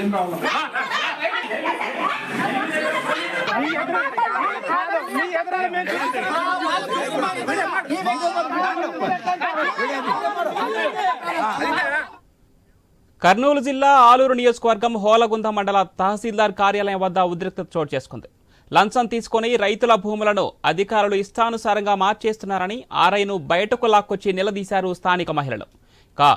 ఏం ప్రాబ్లం కర్నూలు జిల్లా ఆలూరు నియోజకవర్గం హోలగుంద మండల తహసీల్దార్ కార్యాలయం వద్ద ఉద్రిక్తత చోటు చేసుకుంది. లంచం తీసుకొని రైతుల భూములను అధికారులు ఇష్టానుసారంగా మార్చేస్తున్నారని ఆర్ఐను బయటకు లాక్కొచ్చి నిలదీశారు స్థానిక మహిళలు. కా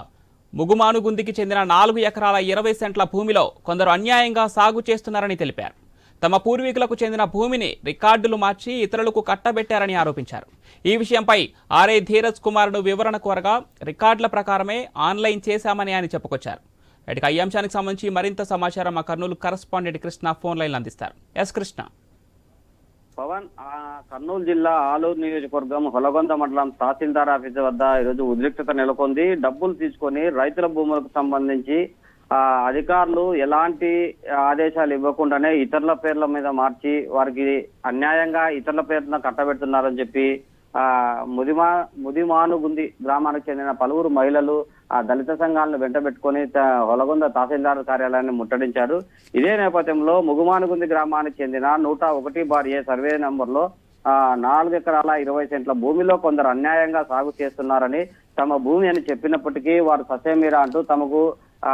ముగుమానుగుందికి చెందిన నాలుగు ఎకరాల ఇరవై సెంట్ల భూమిలో కొందరు అన్యాయంగా సాగు చేస్తున్నారని తెలిపారు. తమ పూర్వీకులకు చెందిన భూమిని రికార్డులు మార్చి ఇతరులకు కట్టబెట్టారని ఆరోపించారు. ఈ విషయంపై ఆర్ఐ ధీరజ్ కుమార్ను వివరణ కోరగా రికార్డుల ప్రకారమే ఆన్లైన్ చేశామని ఆయన చెప్పుకొచ్చారు. ఇక ఈ అంశానికి సంబంధించి మరింత సమాచారం మా కర్నూలు కరస్పాండెంట్ కృష్ణ ఫోన్ లైన్లు అందిస్తారు. ఎస్ కృష్ణ. పవన్ ఆ, కర్నూలు జిల్లా ఆలూరు నియోజకవర్గం హొలగొంద మండలం తహసీల్దార్ ఆఫీస్ వద్ద ఈరోజు ఉద్రిక్తత నెలకొంది. డబ్బులు తీసుకొని రైతుల భూములకు సంబంధించి ఆ అధికారులు ఎలాంటి ఆదేశాలు ఇవ్వకుండానే ఇతరుల పేర్ల మీద మార్చి వారికి అన్యాయంగా ఇతరుల పేర్లను కట్టబెడుతున్నారని చెప్పి ముదిమా ముదిమానుగుంది గ్రామానికి చెందిన పలువురు మహిళలు ఆ దళిత సంఘాలను వెంటబెట్టుకొని త- హొలగొంద తహసీల్దార్ కార్యాలయాన్ని ముట్టడించారు. ఇదే నేపథ్యంలో ముగుమానుగుంది గ్రామానికి చెందిన నూట ఒకటి బార్ ఏ సర్వే నంబర్లో ఆ నాలుగు ఎకరాల ఇరవై సెంట్ల భూమిలో కొందరు అన్యాయంగా సాగు చేస్తున్నారని తమ భూమి అని చెప్పినప్పటికీ వారు ససేమీరా అంటూ తమకు ఆ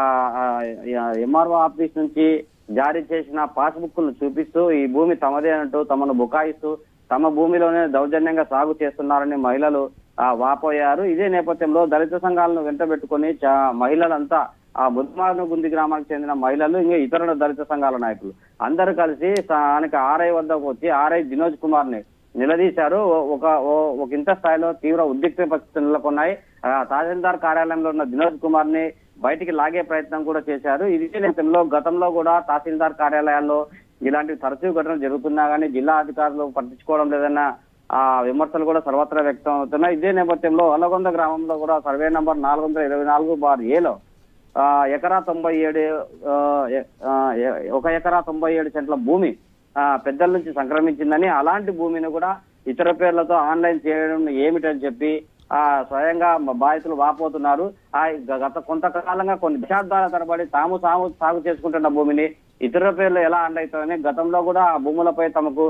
ఎంఆర్ఓ ఆఫీస్ నుంచి జారీ చేసిన పాస్బుక్ను చూపిస్తూ ఈ భూమి తమదే అంటూ తమను బుకాయిస్తూ తమ భూమిలోనే దౌర్జన్యంగా సాగు చేస్తున్నారని మహిళలు ఆ వాపోయారు. ఇదే నేపథ్యంలో దళిత సంఘాలను వెంటబెట్టుకుని మహిళలంతా ఆ బుద్ధమానుగుంది గ్రామానికి చెందిన మహిళలు ఇంకా ఇతరుల దళిత సంఘాల నాయకులు. అందరూ కలిసి స్థానిక ఆర్ఐ వద్దకు వచ్చి ఆర్ఐ వినోద్ కుమార్ని నిలదీశారు ఒక ఓ- ఒక ఇంత స్థాయిలో తీవ్ర ఉద్రిక్త పరిస్థితులు నెలకొన్నాయి. ఆ, తహసీల్దార్ కార్యాలయంలో ఉన్న వినోద్ కుమార్ని బయటికి లాగే ప్రయత్నం కూడా చేశారు. ఇదే నేపథ్యంలో గతంలో కూడా తహసీల్దార్ కార్యాలయాల్లో ఇలాంటి తరచూ ఘటనలు జరుగుతున్నా కానీ జిల్లా అధికారులు పట్టించుకోవడం లేదన్న ఆ విమర్శలు కూడా సర్వత్రా వ్యక్తం అవుతున్నాయి ఇదే నేపథ్యంలో అలగొంద గ్రామంలో కూడా సర్వే నంబర్ నాలుగు వందల ఇరవై నాలుగు బార్ ఏలో ఆ, ఎకరా తొంభై ఏడు ఆ, ఒక ఎకరా తొంభై ఏడు సెంట్ల భూమి ఆ, పెద్దల నుంచి సంక్రమించిందని అలాంటి భూమిని కూడా ఇతర పేర్లతో ఆన్లైన్ చేయడం ఏమిటని చెప్పి ఆ స్వయంగా బాధితులు వాపోతున్నారు. ఆ గత కొంతకాలంగా కొన్ని దశాబ్దాల తరబడి తాము తాము సాగు చేసుకుంటున్న భూమిని ఇతర పేర్లు ఎలా అండవుతాయని గతంలో కూడా ఆ భూములపై తమకు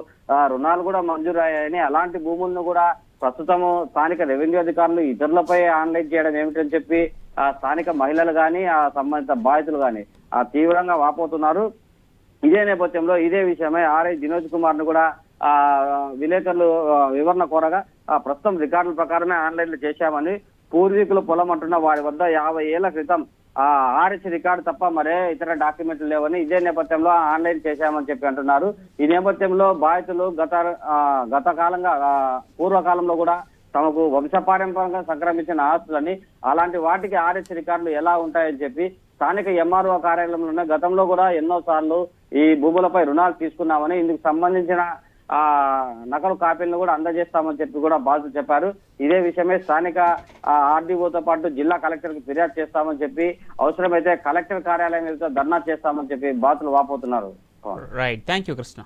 రుణాలు కూడా మంజూరయ్యాయని అలాంటి భూములను కూడా ప్రస్తుతము స్థానిక రెవెన్యూ అధికారులు ఇతరులపై ఆన్లైన్ చేయడం ఏమిటని చెప్పి ఆ స్థానిక మహిళలు గాని ఆ సంబంధిత బాధితులు కానీ ఆ తీవ్రంగా వాపోతున్నారు. ఇదే నేపథ్యంలో ఇదే విషయమై ఆర్ఐ దినోజ్ కుమార్ను కూడా ఆ విలేకరులు వివరణ కోరగా ఆ, ప్రస్తుతం రికార్డుల ప్రకారమే ఆన్లైన్లో చేశామని పూర్వీకులు పొలం అంటున్న వారి వద్ద యాభై ఏళ్ళ క్రితం ఆర్ఎస్ రికార్డు తప్ప మరే ఇతర డాక్యుమెంట్లు లేవని ఇదే నేపథ్యంలో ఆన్లైన్ చేశామని చెప్పి అంటున్నారు. ఈ నేపథ్యంలో బాధితులు గత గత కాలంగా పూర్వకాలంలో కూడా తమకు వంశపారంపరంగా సంక్రమించిన ఆస్తులని అలాంటి వాటికి ఆర్ఎస్ రికార్డులు ఎలా ఉంటాయని చెప్పి స్థానిక ఎంఆర్ఓ కార్యాలయంలో గతంలో కూడా ఎన్నో సార్లు ఈ భూములపై రుణాలు తీసుకున్నామని ఇందుకు సంబంధించిన ఆ నకలు కాపీలను కూడా అందజేస్తామని చెప్పి కూడా బాధితులు చెప్పారు. ఇదే విషయమే స్థానిక ఆర్డీఓతో పాటు జిల్లా కలెక్టర్కి ఫిర్యాదు చేస్తామని చెప్పి అవసరమైతే కలెక్టర్ కార్యాలయం ధర్నా చేస్తామని చెప్పి బాధితులు వాపోతున్నారు. Right thank you Krishna